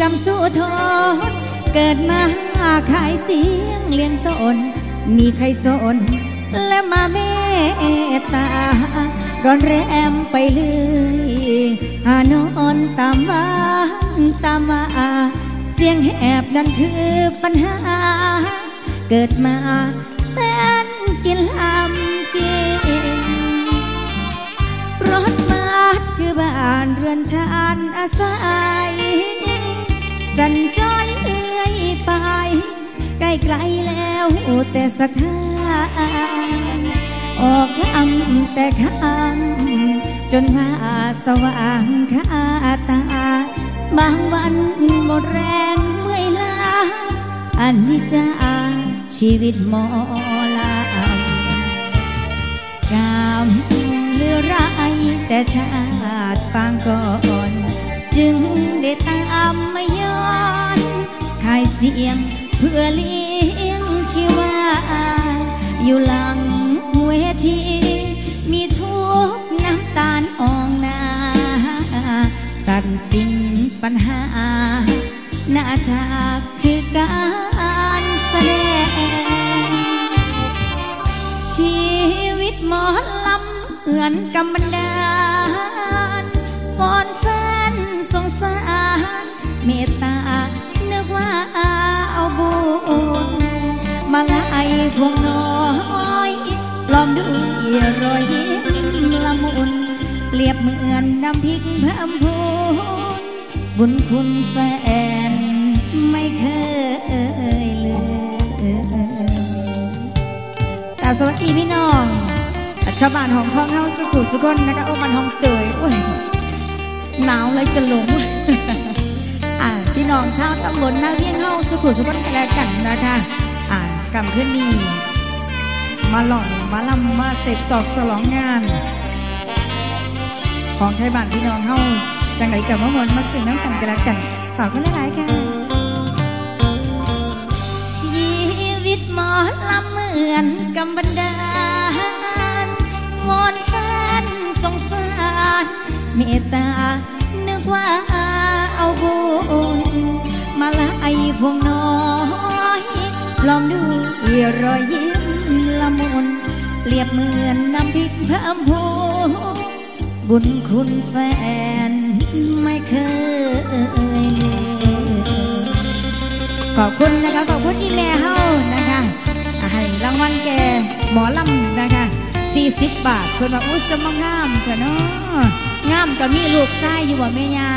จำสู้ทนเกิดมาขายเสียงเลี้ยงตน มีใครสน และมาเมตตา ร้อนแรมไปเลยหานอนตามวานตามมาเสียงแหบนั่นคือปัญหา เกิดมาเต้นกินลำ นเรือนชานอาศัยสัญจรเลื่อยไป ใกล้ไกลแล้วแต่สถานออกลำแต่คำจนว่าสว่างคาตา บางวันหมดแรงเมื่อยล้าอันนี้จะชีวิตหมอลำกามหรือร้าย แต่ชาติปางก่อน จึงได้ตามมาย้อนขายเสียงเพื่อเลี้ยงชีวา อยู่หลังเวทีมีทุกน้ำตาลอองนาตัดสินปัญหาหน้าฉากคือการแสดง เหมือนกำบันดาลวอนแฟนสงสารเมตตา นึกว่าเอาบุญมาลายคงน้อยลองดูอีรอยยิ้มละมุนเปรียบเหมือนน้ำพริกเพิ่มพูนบุญคุณแฟนไม่เคยเลืมกราบสวัสดีพี่น้อง ชาวบ้านของคลองเฮาสุขุสุคนนะคะโอ้มันห้องเตยโอ้ยหนาวเลยจะหลงอ่าพี่น้องชาวตำบลนาเวียงเฮาสุขุสุคนกันแล้วกันนะคะอ่ากำขึ้นนี้มาหล่องมาลำมาเสพตอกสลองงาน ของไทยบ้านพี่น้องเฮาจังไหนกับมะมวนมาสิ่งน้ำกันกันแล้วกันฝากไว้หลายๆค่ะชีวิตหมอลำเหมือนกำบั เมตตา นึกว่าเอาบุญมาละไอพวงน้อยลองดูอีรอยยิ้มละมุนเปรียบเหมือนน้ำพริกเพิ่มพูบุญคุณแฟนไม่เคยเลืมขอบคุณนะคะ ขอบคุณอีเมลเฮานะคะให้รางวัลแกหมอลำนะคะ40 บาทคนว่าอุ้ยจะมงามเถอะเนาะ งามก็มีลูกชายอยู่บ่แม่ยา